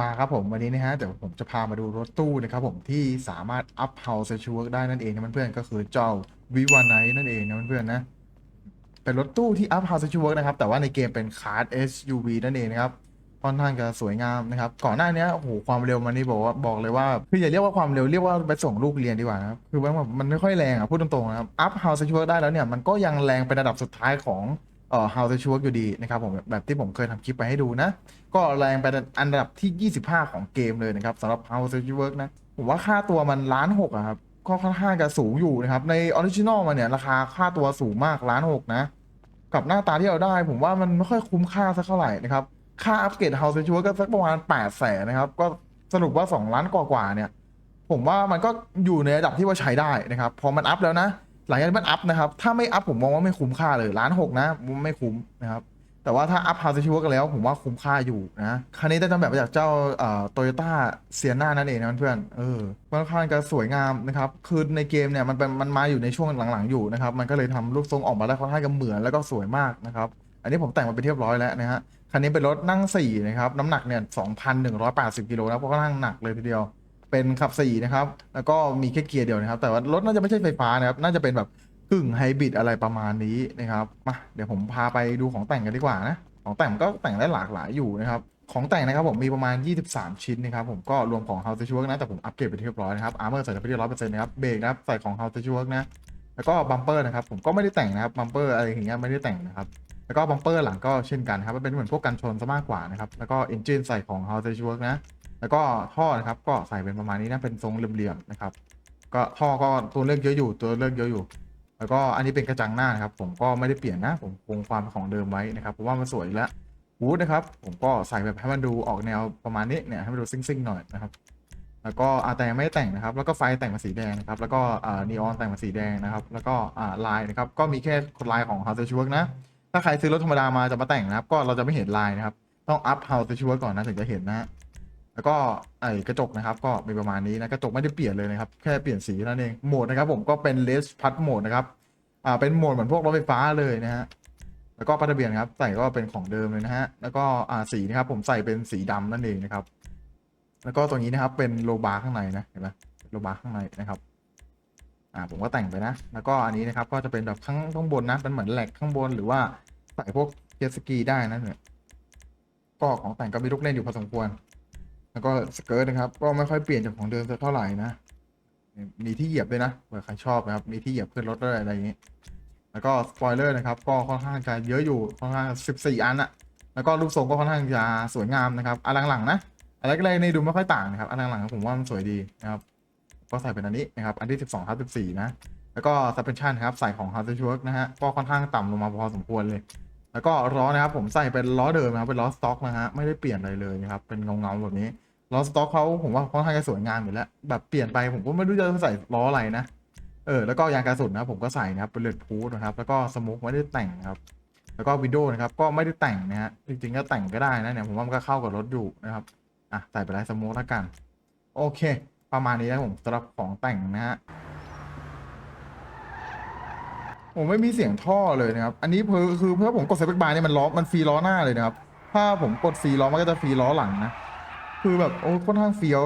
มาครับผมวันนี้นะฮะเดี๋ยวผมจะพามาดูรถตู้นะครับผมที่สามารถอัพเฮาเซชัวได้นั่นเองนะเพื่อนๆก็คือเจ้าวิวานไนนั่นเองนะเพื่อนๆนะเป็นรถตู้ที่อัพเฮาเซชัวนะครับแต่ว่าในเกมเป็นคาร์ด SUV นั่นเองนะครับค่อนข้างจะสวยงามนะครับก่อนหน้านี้โอ้โหความเร็วมันนี่บอกว่าบอกเลยว่าคืออย่าเรียกว่าความเร็วเรียกว่าไปส่งลูกเรียนดีกว่าครับคือมันแบบมันไม่ค่อยแรงอะพูดตรงๆนะครับอัพเฮาเซชัวได้แล้วเนี่ยมันก็ยังแรงเป็นระดับสุดท้ายของ เอ่อ How to Work อยู่ดีนะครับผมแบบที่ผมเคยทำคลิปไปให้ดูนะ ก็แรงไปอันดับที่ 25 ของเกมเลยนะครับสำหรับ How to Work นะ ผมว่าค่าตัวมันล้านหกอะครับก็ค่อนข้างจะสูงอยู่นะครับ ในออริจินอลมาเนี่ย ราคาค่าตัวสูงมากล้านหกนะ กับหน้าตาที่เราได้ ผมว่ามันไม่ค่อยคุ้มค่าสักเท่าไหร่นะครับ ค่าอัปเกรด How to Work ก็สักประมาณ8 0 0แสนนะครับ ก็สรุปว่า 2 ล้านกว่าๆเนี่ย ผมว่ามันก็อยู่ในระดับที่ว่าใช้ได้นะครับ พอมันอัพแล้วนะ หลังจากที่มันอัพนะครับ ถ้าไม่อัพผมมองว่าไม่คุ้มค่าเลยล้านหกนะไม่คุ้มนะครับ แต่ว่าถ้าอัพ How to Work กันแล้ว ผมว่าคุ้มค่าอยู่นะคันนี้ได้ทำแบบมาจากเจ้าโตโยต้าเซียนานั่นเองนะเพื่อนเออค่อนข้างจะสวยงามนะครับ คือในเกมเนี่ยมันเป็นมันมาอยู่ในช่วงหลังๆอยู่นะครับ มันก็เลยทำรูปทรงออกมาได้ค่อนข้างจะเหมือนแล้วก็สวยมากนะครับอันนี้ผมแต่งมาเป็นเรียบร้อยแล้วนะฮะ คันนี้เป็นรถนั่ง 4 นะครับ น้ำหนักเนี่ย 2,180 กิโลนะเพราะค่อนข้างหนักเลยทีเดียว เป็นขับ4นะครับ แล้วก็มีแค่เกียร์เดียวนะครับ แต่ว่ารถน่าจะไม่ใช่ไฟฟ้านะครับ น่าจะเป็นแบบกึ่งไฮบริดอะไรประมาณนี้นะครับมาเดี๋ยวผมพาไปดูของแต่งกันดีกว่านะ ของแต่งก็แต่งได้หลากหลายอยู่นะครับ ของแต่งนะครับผมมีประมาณ 23 ชิ้นนะครับ ผมก็รวมของ How to Work นะ แต่ผมอัปเกรดไปที่เรียบร้อยนะครับอาร์เมอร์ใส่ไปที่ร้อยเปอร์เซ็นต์นะครับ เบรกนะครับใส่ของ How to Work นะ แล้วก็บัมเปอร์นะครับผมก็ไม่ได้แต่งนะครับ บัมเปอร์อะไรอย่างเงี้ยไม่ได้แต่งนะครับแล้วก็บัมเปอร์หลังก็เช่นกันครับ มันเป็นเหมือนพวกกันชนซะมากกว่านะครับ แล้วก็เอนจินใส่ของ How to Work นะ แล้วก็ท่อนะครับก็ใส่เป็นประมาณนี้นะเป็นทรงเหลี่ยมๆนะครับ ก็ท่อก็ตัวเลือกเยอะอยู่ตัวเลือกเยอะอยู่ แล้วก็อันนี้เป็นกระจังหน้านะครับ ผมก็ไม่ได้เปลี่ยนนะ ผมคงความของเดิมไว้นะครับเพราะว่ามันสวยแล้ววูดนะครับ ผมก็ใส่แบบให้มันดูออกแนวประมาณนี้เนี่ยให้มันดูซิ่งๆหน่อยนะครับ แล้วก็อาแต่งไม่แต่งนะครับ แล้วก็ไฟแต่งมาสีแดงนะครับแล้วก็อ่านีออนแต่งมาสีแดงนะครับ แล้วก็อ่าลายนะครับก็มีแค่ลายของ How to Work นะ ถ้าใครซื้อรถธรรมดามาจะมาแต่งนะครับ ก็เราจะไม่เห็นลายนะครับ ต้องอัพ How to Work ก่อนนะถึงจะเห็นนะ แล้วก็ไอ้กระจกนะครับก็มีประมาณนี้นะกระจกไม่ได้เปลี่ยนเลยนะครับแค่เปลี่ยนสีนั่นเองโหมดนะครับผมก็เป็นเลสพัดโหมดนะครับอ่าเป็นโหมดเหมือนพวกรถไฟฟ้าเลยนะฮะแล้วก็ป้ายทะเบียนครับใส่ก็เป็นของเดิมเลยนะฮะแล้วก็อ่าสีนะครับผมใส่เป็นสีดำนั่นเองนะครับ แล้วก็ตรงนี้นะครับเป็นโลบาร์ข้างในนะเห็นไหมโลบาร์ข้างในนะครับอ่าผมก็แต่งไปนะ แล้วก็อันนี้นะครับก็จะเป็นแบบข้างข้างบนนะเป็นเหมือนแหลกข้างบนหรือว่าใส่พวกเจ็ตสกีได้นะเนี่ยก็ของแต่งก็มีลูกเล่นอยู่พอสมควร แล้วก็สเกิร์ตนะครับ ก็ไม่ค่อยเปลี่ยนจากของเดิมสักเท่าไหร่นะ มีที่เหยียบด้วยนะเผื่อใครชอบนะครับ มีที่เหยียบขึ้นรถด้วยอะไรอย่างนี้ แล้วก็สปอยเลอร์นะครับ ก็ค่อนข้างจะเยอะอยู่ ค่อนข้างสิบสี่อันอะแล้วก็รูปทรงก็ค่อนข้างจะสวยงามนะครับ อันหลังๆนะ อันแรกๆในดูไม่ค่อยต่างนะครับ อันหลังๆผมว่ามันสวยดีนะครับ ก็ใส่เป็นอันนี้นะครับ อันที่สิบสองทับสิบสี่นะ แล้วก็ suspension ครับ ใส่ของ h a r d w o r k นะฮะ ก็ค่อนข้างต่ำลงมาพอสมควรเลยแล้วก็ล้อนะครับผมใส่เป็นล้อเดิมนะครับเป็นล้อสต็อกนะฮะไม่ได้เปลี่ยนอะไรเลยนะครับเป็นเงาๆแบบนี้ ล้อสต็อกเขาผมว่าค่อนข้างจะสวยงามอยู่แล้ว แบบเปลี่ยนไปผมก็ไม่รู้จะใส่ล้ออะไรนะ เออ แล้วก็ยางกระสุนนะผมก็ใส่นะครับเป็นเลดพูดนะครับ แล้วก็สโมกไม่ได้แต่งนะครับ แล้วก็วิดีโอนะครับ ก็ไม่ได้แต่งนะฮะ จริงๆก็แต่งก็ได้นะเนี่ยผมว่ามันก็เข้ากับรถอยู่นะครับ อะใส่ไปไลท์สโมกแล้วกัน โอเค ประมาณนี้นะผมสำหรับของแต่งนะฮะผมไม่มีเสียงท่อเลยนะครับ อันนี้คือคือเพื่อผมกดเซฟบาร์เนี่ยมันล้อ มันฟรีล้อหน้าเลยนะครับ ถ้าผมกดฟรีล้อมันก็จะฟรีล้อหลังนะ คือแบบโอ้ค่อนข้างเฟี้ยว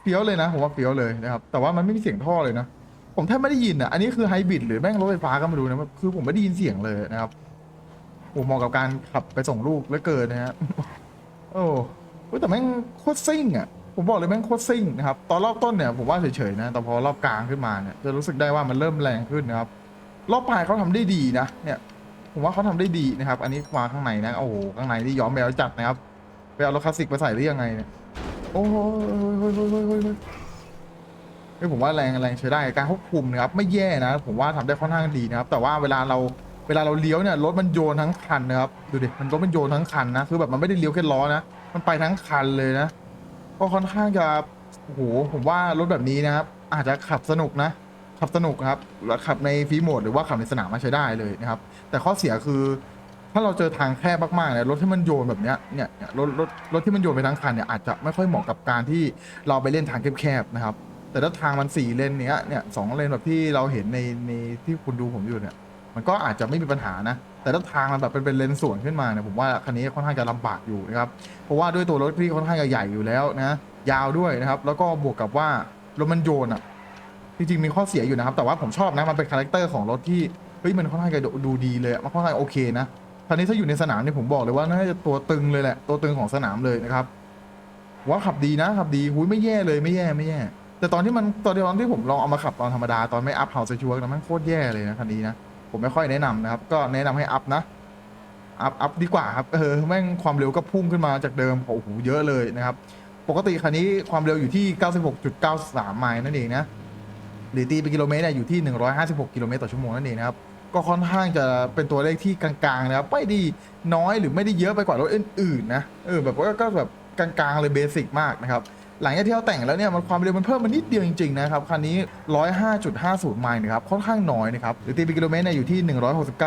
เฟี้ยวเลยนะ ผมว่าเฟี้ยวเลยนะครับ แต่ว่ามันไม่มีเสียงท่อเลยนะ ผมแทบไม่ได้ยินอะ อันนี้คือไฮบริดหรือแม่งรถไฟฟ้าก็ไม่รู้นะ คือผมไม่ได้ยินเสียงเลยนะครับผมเหมาะกับการขับไปส่งลูกเหลือเกินนะฮะ โอ้แต่แม่งโคตรซิ่งอะ ผมบอกเลยแม่งโคตรซิ่งนะครับ ตอนรอบต้นเนี่ยผมว่าเฉยๆนะ แต่พอรอบกลางขึ้นมาเนี่ยจะรู้สึกได้ว่ามันเริ่มแรงขึ้นนะครับ รอบปลายเขาทำได้ดีนะ เนี่ย ผมว่าเขาทำได้ดีนะครับ อันนี้มาข้างในนะ โอ้โห ข้างในนี่ย้อมแมวจัดนะครับ ไปเอารถคลาสสิกไปใส่หรือยังไงเนี่ย โอ้โหเฮ้ยเฮ้ยเฮ้ยเฮ้ยเฮ้ยเฮ้ยผมว่าแรงแรงใช้ได้การควบคุมนะครับไม่แย่นะ ผมว่าทำได้ค่อนข้างดีนะครับ แต่ว่าเวลาเราเวลาเราเลี้ยวเนี่ยรถมันโยนทั้งคันนะครับดูดิมันรถมันโยนทั้งคันนะคือแบบมันไม่ได้เลี้ยวแค่ล้อนะมันไปทั้งคันเลยนะก็ค่อนข้างจะโอ้โหผมว่ารถแบบนี้นะครับ อาจจะขับสนุกนะขับสนุกครับแล้วขับในฟรีโหมดหรือว่าขับในสนามมาใช้ได้เลยนะครับ แต่ข้อเสียคือ ถ้าเราเจอทางแคบมากๆเนี่ยรถที่มันโยนแบบเนี้ยเนี่ยเนี่ยรถรถรถที่มันโยนไปทั้งคันเนี่ยอาจจะไม่ค่อยเหมาะกับการที่เราไปเล่นทางแคบๆนะครับ แต่ถ้าทางมันสี่เลนเนี้ยเนี่ยสองเลนแบบที่เราเห็นในในที่คุณดูผมอยู่เนี่ย มันก็อาจจะไม่มีปัญหานะ แต่ถ้าทางมันแบบเป็นเป็นเลนสวนขึ้นมาเนี่ยผมว่าคันนี้ค่อนข้างจะลำบากอยู่นะครับ เพราะว่าด้วยตัวรถที่ค่อนข้างจะใหญ่อยู่แล้วนะ ยาวด้วยนะครับ แล้วก็บวกกับว่ารถมันโยนอะจริงๆมีข้อเสียอยู่นะครับ แต่ว่าผมชอบนะมันเป็นคาแรคเตอร์ของรถที่เฮ้ยมันค่อนข้างจะดูดีเลยมันค่อนข้างโอเคนะ คันนี้ถ้าอยู่ในสนามเนี่ยผมบอกเลยว่าน่าจะตัวตึงเลยแหละ ตัวตึงของสนามเลยนะครับ ว่าขับดีนะขับดีหุยไม่แย่เลยไม่แย่ไม่แย่ แต่ตอนที่มันตอนที่ตอนที่ผมลองเอามาขับตอนธรรมดาตอนไม่อัพเฮาส์ชัวร์นะมันโคตรแย่เลยนะคันนี้นะผมไม่ค่อยแนะนำนะครับ ก็แนะนำให้อัพนะอัพอัพดีกว่าครับเออแม่งความเร็วก็พุ่งขึ้นมาจากเดิมโอ้โหเยอะเลยนะครับ ปกติคันนี้ความเร็วอยู่ที่ 96.93 ไมล์นั่นเองนะหรือตีเป็นกิโลเมตรเนี่ยอยู่ที่ 156 กิโลเมตรต่อชั่วโมงนั่นเองนะครับ ก็ค่อนข้างจะเป็นตัวเลขที่กลางๆนะครับไม่ได้น้อยหรือไม่ได้เยอะไปกว่ารถอื่นๆนะเออแบบว่าก็แบบกลางๆเลยเบสิกมากนะครับหลังจากที่เราแต่งแล้วเนี่ยมันความเร็วมันเพิ่มมานิดเดียวจริงๆนะครับคันนี้ 105.50 ไมล์นะครับค่อนข้างน้อยนะครับหรือตีเป็นกิโลเมตรเนี่ยอยู่ที่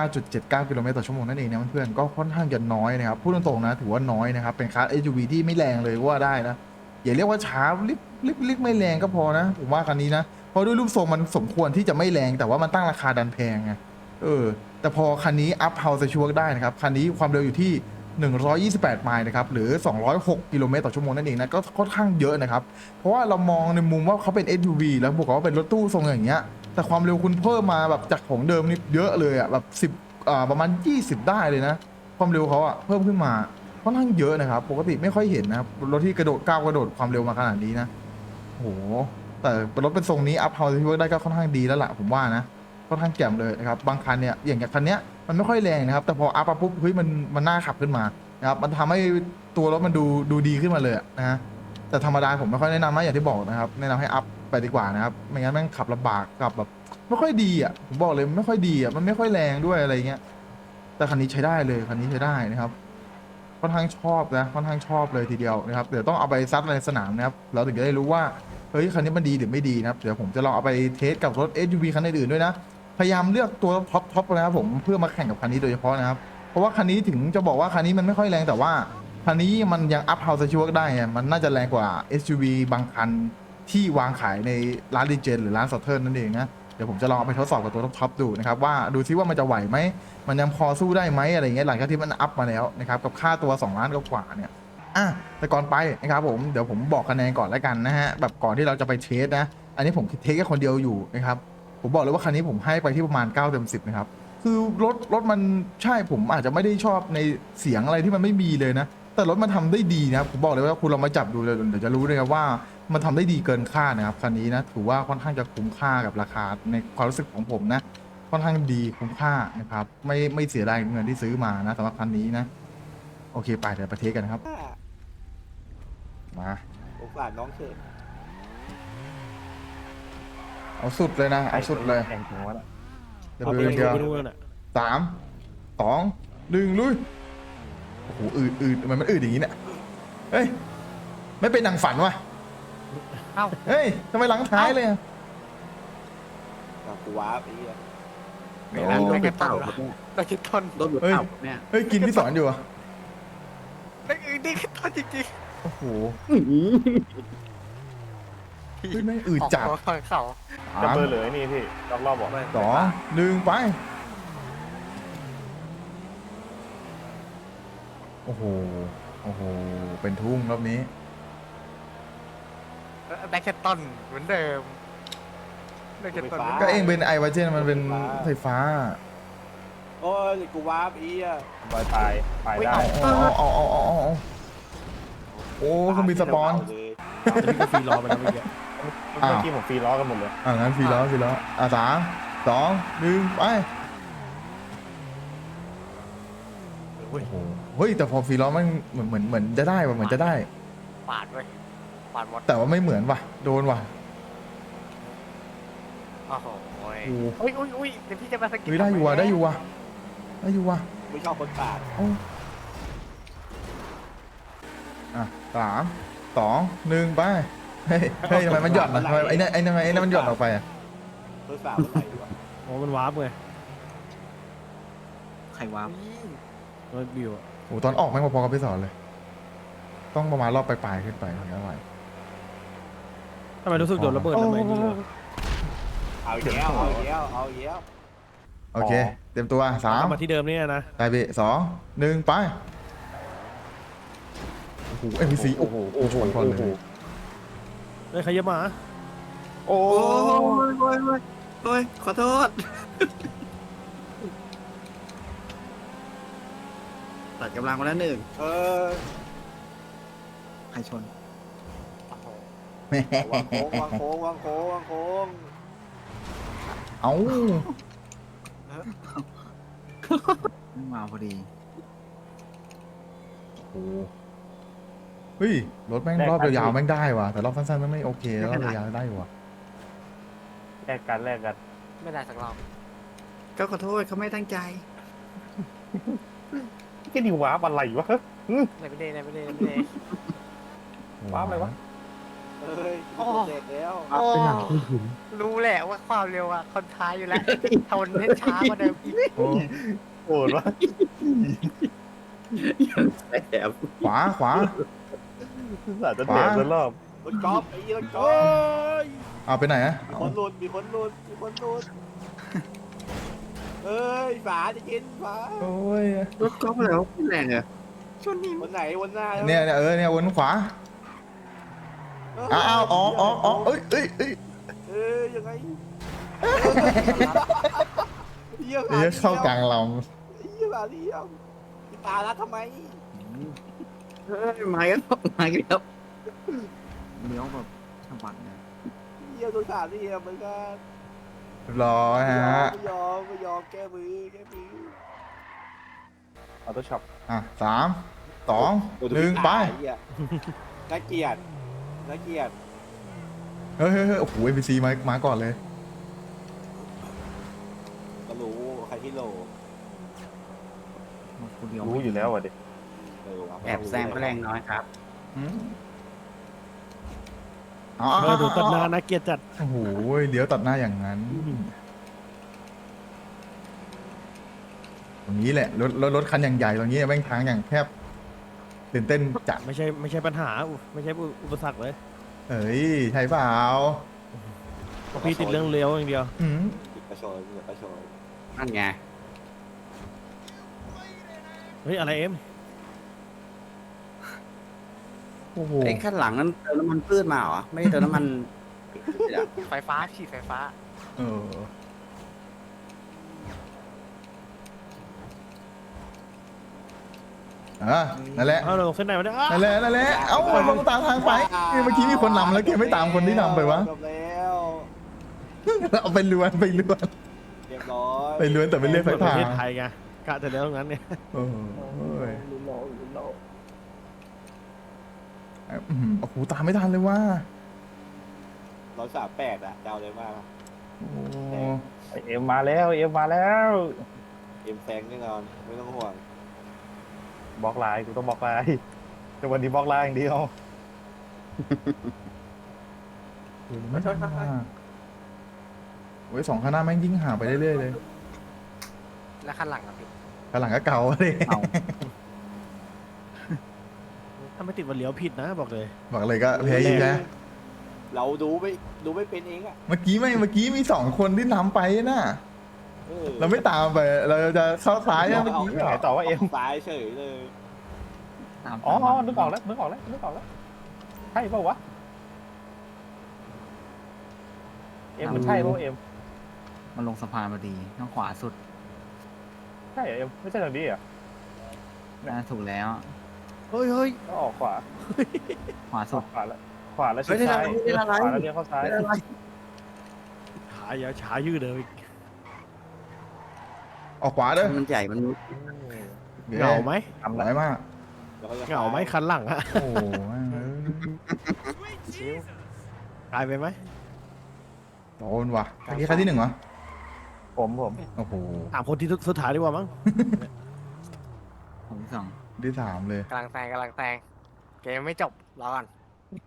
169.79 กิโลเมตรต่อชั่วโมงนั่นเองนะเพื่อนๆก็ค่อนข้างจะน้อยนะครับพูดตรงๆนะถือว่าน้อยนะครับเป็นคาร์ SUV ที่ไม่แรงเลยว่าได้นะอย่าเรียกว่าช้าลิกลิกลิกไม่แรงก็พอนะผมว่าคันนี้นะเพราะด้วยรูปทรงมันสมควรที่จะไม่แรงแต่ว่ามันตั้งราคาดันแพงไง เออ แต่พอคันนี้อัพเฮาส์ชัวร์ได้นะครับ คันนี้ความเร็วอยู่ที่ 128 ไมล์นะครับ หรือ 206 กิโลเมตรต่อชั่วโมงนั่นเองนะ ก็ค่อนข้างเยอะนะครับ เพราะว่าเรามองในมุมว่าเขาเป็น SUV แล้วบวกกับว่าเป็นรถตู้ทรงอย่างเงี้ย แต่ความเร็วคุณเพิ่มมาแบบจากของเดิมนี่เยอะเลยอะแบบ10อ่าประมาณ 20 ได้เลยนะ ความเร็วเขาอะเพิ่มขึ้นมาค่อนข้างเยอะนะครับ ปกติไม่ค่อยเห็นนะครับ รถที่กระโดดก้าวกระโดดความเร็วมาขนาดนี้นะโห แต่รถเป็นทรงนี้อัพเฮาส์ที่ว่าได้ก็ค่อนข้างดีแล้วล่ะผมว่านะ ค่อนข้างแจ่มเลยนะครับบางคันเนี่ยอย่างอย่างคันเนี้ยมันไม่ค่อยแรงนะครับแต่พออัพปุ๊บเฮ้ยมันมันน่าขับขึ้นมานะครับมันทำให้ตัวรถมันดูดูดีขึ้นมาเลยนะฮะแต่ธรรมดาผมไม่ค่อยแนะนำนะอย่างที่บอกนะครับแนะนำให้อัพไปดีกว่านะครับไม่งั้นแม่งขับลำบากขับแบบไม่ค่อยดีอะผมบอกเลยไม่ค่อยดีอะมันไม่ค่อยแรงด้วยอะไรเงี้ยแต่คันนี้ใช้ได้เลยคันนี้ใช้ได้นะครับค่อนข้างชอบนะค่อนข้างชอบเลยทีเดียวนะครับเดี๋ยวต้องเอาไปซัดในสนามนะครับเราถึงจะได้รู้ว่าเฮ้ยคันนี้มันดีหรือไม่ดีนะครับเดี๋ยวผมจะลองเอาไปเทสกับรถ SUV คันอื่นๆด้วยนะ พยายามเลือกตัวท็อปท็อปนะครับผมเพื่อมาแข่งกับคันนี้โดยเฉพาะนะครับ เพราะว่าคันนี้ถึงจะบอกว่าคันนี้มันไม่ค่อยแรงแต่ว่าคันนี้มันยังอัพเฮาส์ชัวร์ได้ไงมันน่าจะแรงกว่า SUV บางคันที่วางขายในร้านรีเจนหรือร้านสอเทิร์นนั่นเองนะเดี๋ยวผมจะลองเอาไปทดสอบกับตัวท็อปๆดูนะครับว่าดูซิว่ามันจะไหวไหม มันยังพอสู้ได้ไหมอะไรเงี้ยหลังจากที่มันอัพมาแล้วนะครับกับค่าตัว 2 ล้านกว่าเนี่ยอะแต่ก่อนไปนะครับผมเดี๋ยวผมบอกคะแนนก่อนแล้วกันนะฮะแบบก่อนที่เราจะไปเทสนะ อันนี้ผมเทสแค่คนเดียวอยู่นะครับ ผมบอกเลยว่าคันนี้ผมให้ไปที่ประมาณ9เต็ม10นะครับคือรถรถมันใช่ผมอาจจะไม่ได้ชอบในเสียงอะไรที่มันไม่มีเลยนะ แต่รถมันทำได้ดีนะครับผมบอกเลยว่าคุณลองมาจับดูเลยเดี๋ยวจะรู้เลยครับว่ามันทำได้ดีเกินคาดนะครับคันนี้นะถือว่าค่อนข้างจะคุ้มค่ากับราคาในความรู้สึกของผมนะค่อนข้างดีคุ้มค่านะครับไม่ไม่เสียดายเงินที่ซื้อมานะสำหรับคันนี้นะโอเคไปเดี๋ยวไปเทสกันครับมาสงสารน้องเชิญ เอาสุดเลยนะ เอาสุดเลยแข่งถึงวะเดี๋ยวดูเดียวไปดูกันอะสามสองหนึ่งลุยโอ้โหอืดอืดทำไมมันอืดอย่างนี้เนี่ยเฮ้ยไม่เป็นหนังฝันวะเอ้า เฮ้ยทำไมหลังท้ายเลยอะกับกูว้าไปเหี้ยโอ้โดนไปเต่าครับตะคิดต้นโดนหลุดเฮ้ยเต่าเนี่ยเฮ้ยกินพี่สอนอยู่อะนี่คือนี่คือต้นจริงโอ้โหอื้อหือๆ เฮ้ยแม่งอืดจัดออกมาเขาสามเบอร์เหลือนี่พี่รอบรอบบอกสองหนึ่งไป โอ้โห โอ้โห เป็นทุ่งรอบนี้ได้แค่ต้นเหมือนเดิมได้แค่ต้นก็เองเป็นไอวาเจนมันเป็นไฟฟ้า โอ้ยกูว้าไปเหี้ยบอยตายตายได้เอาเอาเอาเอาเอาเอาโอ้เขามีสปอนเลยแต่นี่ก็ฟรีรอไปแล้วเมื่อกี้อ้าว เมื่อกี้ผมฟรีล้อกันหมดเลย อ่างั้นฟรีแล้วฟรีแล้วอะสามสองหนึ่งไปเฮ้ยโอ้โหเฮ้ยแต่พอฟรีล้อมันเหมือนเหมือนเหมือนจะได้ว่ะเหมือนจะได้ ปาดไว้ปาดหมดแต่ว่าไม่เหมือนว่ะ โดนว่ะโอ้โหโอ้โหอุ้ยอุ้ยอุ้ยเดี๋ยวพี่จะมาสกิดเฮ้ยได้อยู่ว่ะได้อยู่ว่ะได้อยู่ว่ะไม่ชอบคนปากเอ้าอะสามสองหนึ่งไป เฮ้ยเฮ้ยทำไมมันหย่อนอะทำไมไอ้นั่นไอ้นั่นไอ้นั่นมันหย่อนออกไปอะเพื่อสาวอะไรวะโอ้มันวาร์ปไงใครวาร์ปรถบิวอะโอ้ตอนออกไม่งพอๆกับพี่สอนเลย ต้องประมาณรอบปลายๆขึ้นไปถึงจะไหวทำไมรู้สึกโดนระเบิดทำไมนี่วะเอาอีกแล้วเอาอีกแล้วเอาอีกแล้วโอเค เตรียมตัวสาม กลับมาที่เดิมเนี่ยนะไปพี่สองหนึ่งไป โอ้โหเอ็มพีซีโอ้โหโอ้โหชนก่อนเลย เฮ้ยใครเยอะมาโอ้โอ้ยโอ้ยโอ้ยโอ้ยขอโทษตัดกำลังมาแล้วหนึ่งเออใครชนวางโค้งวางโค้งวางโค้งวางโค้งเอ้าม่มาพอดีโอ้โห ฮ้ย รถแม่งรอบยาวๆแม่งได้ว่ะแต่รอบสั้นๆมันไม่โอเครอบยาวๆได้ว่ะแลกกันแลกกันไม่ได้สักรอบก็ขอโทษเขาไม่ตั้งใจแค่ดีวาร์ปอะไรวะไหนไม่ได้ไหนไม่ได้ไหนไม่ได้ว้าวอะไรวะเอ้ยโอ้เด็กแล้วโอ้รู้แหละว่าความเร็วอะคนท้ายอยู่แล้วทนให้ช้ากว่าเดิมอีกโอ้โกรธวะแอบขวาขวา สาดจะแตกจะรอบรถกอล์ฟไอ้ยี่รถกอล์ฟเอาไปไหนอะมีคนหลุดมีคนหลุดมีคนหลุดเอ้ยฝาจะกินฝาโอ้ยรถกอล์ฟแล้วแรงเหรอชนนี่วันไหนวันหน้าเนี่ยเนี่ยเออเนี่ยวนขวาอ้าวอ้าวอ๋ออ๋ออ๋อเอ้ยเอ้ยเอ้ยเอ้ยยังไงเยี่ยมเดี๋ยวเข้ากลางลเยี่ยมเยี่ยมพี่ตาลัดทำไม เฮ้ยมาแล้วมาแล้วเลี้ยวแบบสะบัดเลยเยี่ยมโดนสาดเยี่ยมเหมือนกันำรอฮะ ไม่ยอมไม่ยอมแก้มือแก้มือออโต้ช็อปอะสามสองหนึ่งไปน่าเกลียดน่าเกลียดเฮ้ยเฮ้ยเฮ้ยโอ้โหเอ็มพีซีมามาก่อนเลย ก็รู้ใครที่โหลคนเดียวรู้อยู่แล้วอะดิเออว่ะ แอบแซงก็แรงน้อยครับอืมอ๋อเออดูตัดหน้านะเกียรติจัดโอ้โหเลี้ยวตัดหน้าอย่างนั้น ตรงนี้แหละ รถรถรถคันอย่างใหญ่ตรงนี้แม่งทางอย่างแคบตื่นเต้นจัดไม่ใช่ไม่ใช่ปัญหาอุไม่ใช่อุปสรรคเลยเอ้ยใช่เปล่าพี่ติดเรื่องเลี้ยวอย่างเดียวอืมติดกระโชยติดกระโชยนั่นไงเฮ้ยอะไรเอ็ม โอ้โหไอ้ข้างหลังนั้นเติมน้ำมันพืชมาเหรอ ไม่ได้เติมน้ำมันไฟฟ้าฉีดไฟฟ้า เอออะนั่นแหละ เอาเราลงเส้นไหนมาเนี่ยนั่นแหละนั่นแหละ เอ้ามันต้องตามทางไปนี่เมื่อกี้มีคนนำแล้วแกไม่ตามคนที่นำไปวะ จบแล้วเอาไปล้วนไปล้วนเรียบร้อยไปล้วนแต่ไม่เรียกเปิไฟดปผ่าระเทศไทยไงกะจะเลี้ยวตรงนั้นเนี่ยโอ้ย ลุ้นโลลุ้นโล อื้อหือโอ้โหตามไม่ทันเลยว่าร้อยสามแปดอะเดาเลยมาก โอ้ไอเอ็มมาแล้ว เอ็มมาแล้ว เอ็มแซงแน่นอน ไม่ต้องห่วง บล็อกไลน์กูต้องบล็อกไลน์แต่วันนี้บล็อกไลน์อย่างเดียวโหไม่ทันมากโอ้ยสองข้างหน้าแม่งยิ่งห่างไปเรื่อยๆเลย แล้วคันหลังอะพี่ ข้างหลังก็เก่าเลยเอาถ้าไม่ติดวันเลี้ยวผิดนะบอกเลย บอกเลยก็แพ้อีกแล้วเราดูไม่ดูไม่เป็นเองอะเมื่อกี้ไม่เมื่อกี้มีสองคนที่นำไปน่ะ ออเราไม่ตามไป เราจะเข้าซ้ายนะเมื่อกี้ไม่ไหนต่อว่าเอ็มซ้ายเฉยเลยตามอ๋อนึกออกแล้วนึกออกแล้วนึกออกแล้วใช่เปล่าวะเอ็มมันใช่เปล่าเอ็มมันลงสะพานพอดีทางขวาสุดใช่เหรอเอ็มไม่ใช่ทางนี้เหรอะน่าถูกแล้ว เฮ้ยเฮ้ยก็ออกขวาขวาสุดขวาแล้วขวาแล้วชิดเฮ้ยซ้ายนี่อะไรขวาแล้วเลี้ยวเข้าซ้ายช้ายาวช้ายืดเลยออกขวาเด้อมันใหญ่ มันเหงาไหมทำไหไรวมากแล้วก็จะเหงาไหมคันหลังอะโอ้โหแม่งเอ้ยตายไปไหมโดนว่ะเมื่อกี้ใครที่หนึ่งวะผมผมโอ้โหถามคนที่สุดท้ายดีกว่ามั้งผมที่สอง ที่สามเลย กำลังแซงกำลังแซงเกมไม่จบรอก่อน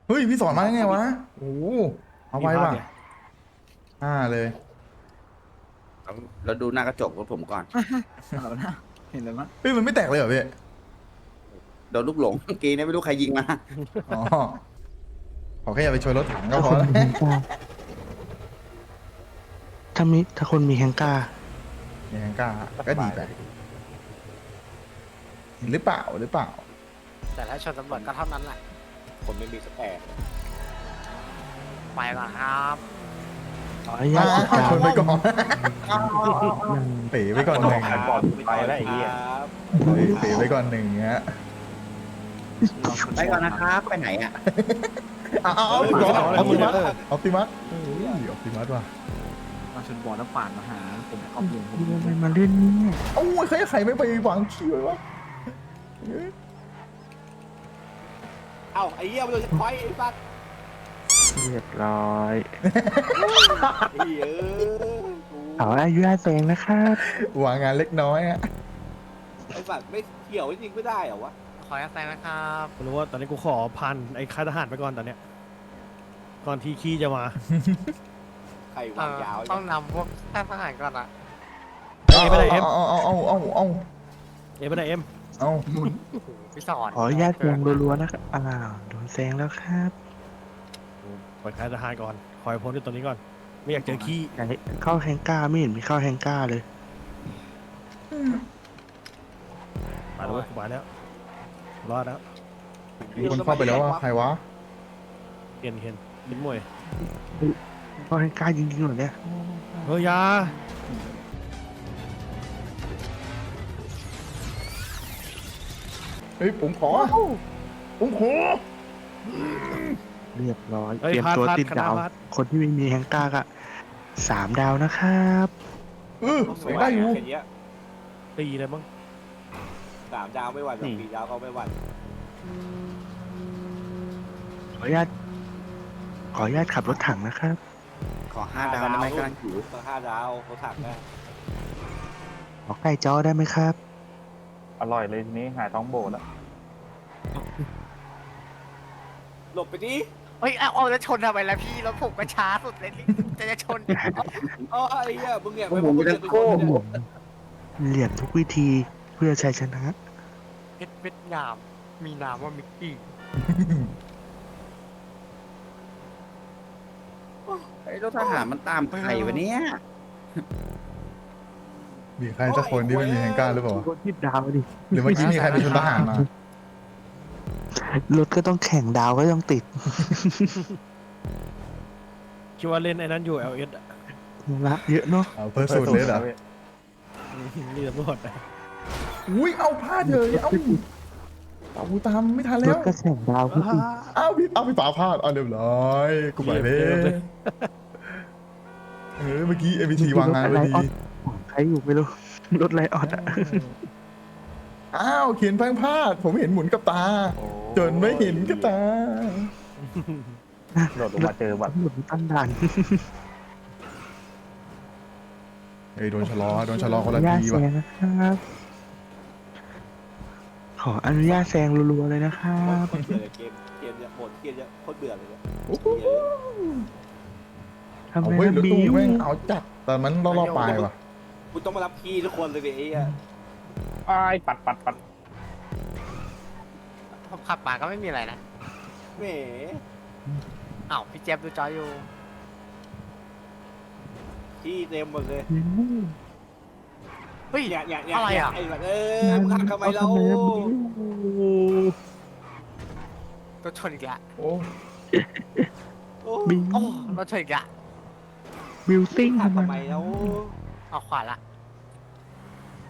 เฮ้ย พี่สอนมาได้ไงวะ โอ้โหเอาไปว่ะมีภาพเนี่ยห้าเลยเราดูหน้ากระจกรถผมก่อน เอาละเห็นเลยมั้ยเฮ้ย มันไม่แตกเลยเหรอพี่ โดนลูกหลงเมื่อกี้เนี่ยไม่รู้ใครยิงมา อ๋อ ขอแค่อย่าไปชนรถถังก็พอแล้วถ้ามีถ้าคนมีแฮงก้ามีแฮงก้าก็ดีไป หรือเปล่าหรือเปล่า แต่ถ้าชนตำรวจก็เท่านั้นแหละคนไม่มีสแตกไปก่อนครับขออนุญาตติดอ่าตามชนไปก่อนเป๋ไปก่อนหนึ่งขายก่อนไปแล้วไอ้เหี้ยครับเป๋ไปก่อนหนึ่งฮะไปก่อนนะครับไปไหนอะเอาเอาเอาก่อนออปติมัสออปติมัสเอ้ยออปติมัสว่ะมาชนบอลแล้วปาดมาหาผมขอบคุณผมทำไมมาเล่นเนี่ยโอ้ยใครใครไม่ไปวางขี้ไว้วะ เอ้ยเอ้าไอ้เหี้ยมันโดนจะคอยไอ้สัตว์เรียบร้อยไอ้เอ้ยกูขออนุญาตแซงนะครับวางงานเล็กน้อยอะไอ้สัตว์ไม่เกี่ยวจริงๆไม่ได้เหรอวะขอแซงนะครับไม่รู้ว่าตอนนี้กูขอพันไอ้ค่ายทหารไปก่อนตอนเนี้ย ก่อนที่ขี้จะมาใครเอวางอยาวต้องนำพวกทหารก่อนอะเอ้ยไปไหนเอ็มเอาเอาเอาเอาเอาเอาเอ็มไปไหนเอ็ม เอาพี่สอนขออนุญาตแซงรัวๆนะครับอ้าวโดนแซงแล้วครับไปค่ายทหารก่อน คอยพ้นที่ตรงนี้ก่อน ไม่อยากเจอขี้ไหนเข้าแฮงก้าไม่เห็นมีเข้าแฮงก้าเลยมาแล้วเว้ยมาแล้ว รอดแล้วมีคนเข้าไปแล้วว่าใครวะเห็นเห็นเห็นมวยเข้าแฮงก้าจริงๆเหรอเนี่ย เฮ้ยอยา เฮ้ยผมขอ ผมขอ เรียบร้อยเฮ้ยเตรียมพาดตัวพาดติดคณะดาวพาดคนที่ไม่มีแฮงก้าก็สามดาวนะครับ เออยังได้อยู่แค่เนี้ยตีเลยมั้งสามดาวไม่หวั่นหรอกสี่ดาวเขาไม่หวั่นขออนุญาต ขออนุญาตขับรถถังนะครับ ขอห้าดาวได้ไหมกำลังหิว ต้องห้าดาวเขาถักได้ขอไก่จ้อได้ไหมครับ อร่อยเลยทีนี้หายท้องโบแล้วหลบไปดิเฮ้ยเอาเอาแล้วชนทำไมล่ะพี่รถผมก็ช้าสุดเลยที่จะจะชนอ๋อไอ้เหี้ยมึงเนี่ยผมไม่ได้โกงเหลี่ยมทุกวิธีเพื่อชัยชนะเพชรเวียดนามมีนามว่ามิกกี้ไอ้รถทหารมันตามใครวะเนี่ย มีใครสักคนที่ไม่มีแฮงก้าหรือเปล่าวะคนที่ดาวดิ หรือเมื่อกี้มีใครไปชนทหารมารถก็ต้องแข่งดาวก็ต้องติดคิดว่าเล่นไอ้นั้นอยู่ LS อะละเยอะเนาะเอาเพิ่มสูตรเลยเหรอนี่ตำรวจอะอุ้ยเอาพลาดเลยเอาเอากูตามไม่ทันรแล้ถวก็แข่งดาวก็ติดเอาพี่เอาพี่ฝาพลาดเอาเรียบร้อยกูไปเลยเออเมื่อกี้เอ็มบีทีวางงานพอดีใค รอยู่ไม่รู้ รถไลออดอะอ้าวเขียนแพงพลาด ผมเห็นหมุนกับตา จนไม่เห็นกับตา โดดลงมาเจอบัตรหมุนตั้งด่านเฮ้ยโดนชะลอโดนชะลอคนขอละอนุญาตทีแซว่ะงนะครับ ขออนุญาตแซงรัวๆเลยนะครับโคตรเบื่อเลยเกมเกมเนี่ยหมดเกมเนี่ยโคตรเบื่อเลยเนี่ยโอ้โหทำเอาไมเว้ยนะรถบิตู้วแม่งเอาจัดแต่มันรอบๆปลายว่ะ กูต้องมารับพี่ทุกคนเลยดิไอ้เหี้ยไอ้ายปัดปัดปัดผมขับมาก็ไม่มีอะไรนะแหมอ้าวพี่เจี๊ยบดูจออยู่พี่เต็มหมดเลยเฮ้ย เนี่ยเนี่ยเนี่ยอะไรอะ ไอ้แบบเออมึงหักทำไมเรารถชนอีกละโอ้โอ้บิวโอ้รถชนอีกละบิวซิ่งหักทำไมทำไมเราเอาขวาละ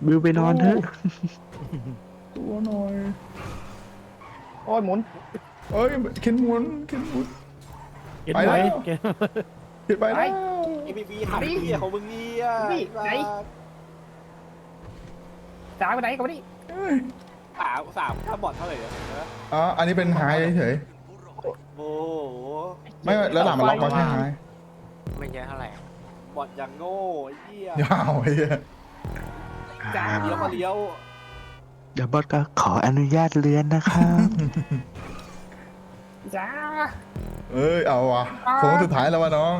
บิวไปนอนเถอะตัวหน่อยโอ้ยหมุนเอ้ยเข็นหมุนเข็นหมุนเห็นไปไหมแล้ว เกมเข็นไปแล้วไอ้พี่พี่หักพี่ของมึงเนี่ยนี่ไหนจ้าไปไหนกันวะนี่เอ้ยสามสามค่าบอดเท่าไหร่เนี่ยเอออ๋ออันนี้เป็นไฮเฉยโอ้โหๆไม่แล้วหลังมันล็อกมาแค่ไฮไม่เยอะเท่าไหร่บอดอย่างโง่ไอ้เหี้ยยาวไอ้เหี้ย จ้าเลี้ยวมาเลี้ยวเดี๋ยวบอสก็ขออนุญาตเลื่อนนะครับ จ้าเอ้ยเอาว่ะโค้งสุดท้ายแล้ววะน้อง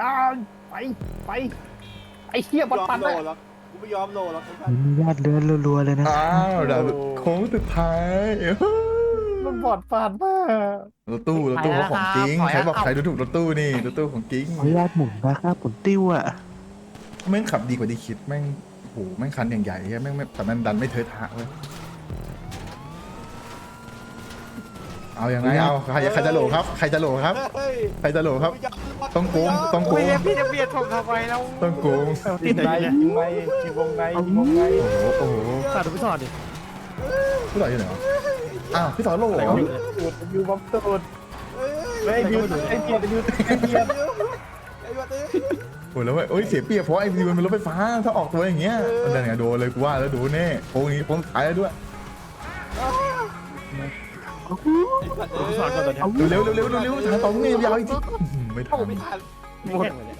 อ้าวไปไปไอ้เหี้ยยบัตรอปัมดโลเลยหรอกกูไม่ยอมโลหรอกไอ้สัอสนุญาตเลื่อนรัวๆเลยนะอ้าวเดี๋ยวโค้งสุดท้ายมันบอดปาดมากรถตู้รถตู้เขาของจริงใครบอกใครดูถูกรถตู้นี่รถตู้ของจริงขออนุญาตหมุนนะครับผมติ้วอะแม่งขับดีกว่าที่คิดแม่งโอ้โหแม่งคันอย่างใหญ่เหี้ยแม่งไม่แต่มันดันไม่เทอะทะเว้ยเอาอย่างไรเอาใครใครจะโหลครับใครจะโหลครับ เฮ้ยใครจะโหลครับ ต้องโกงต้องโกโอ้ยงแล้วพี่จะเบียดผมทำไมแล้วต้องโกงยิงในยิงในยิงวงในยิงวงในโอ้โหโอ้โหสาดไปสอดดิพี่ต่ออยู่ไหนวะอ้าวพี่ต่อโหลเหรอตูดยูบอมตูดเฮ้ยเฮ้ยยูไอ้เกียร์ยูไอ้เกียร์ไอ้วัดเอ้ ยโอ้ยแล้วเว้ยเอ้ยเสียเปรียบเพราะไอ้วิวมันเป็นรถไฟฟ้าถ้าออกตัวอย่างเงี้ยมันนั่นไงโดนเลยกูว่าแล้วโดนแน่โค้งนี้โค้งสุดท้ายแล้วด้วยไปสอดก่อนตอนเนี้ยเร็วเร็วเร็วเร็วเร็วทางตรงนี่ยาวอีกทีอื้อหือไม่ทันไม่ทันไม่แข่งเลยเนี่ย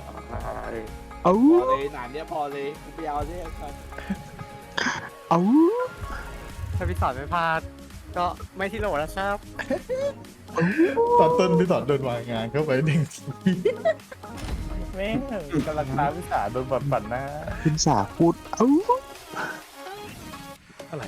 เอาพอเลยหนานเนี้ยพอเลยกูไปเอาเนี่ยครับเอาถ้าพี่สอนไม่พลาดก็ไม่ที่โหลแล้วครับตอนต้นพี่ต่อโดนวางงานเข้าไปหนึ่งที แม่งกำลังท้าวิสาโดนบอดปั่นหน้าคุณสาพูดเอาอะไร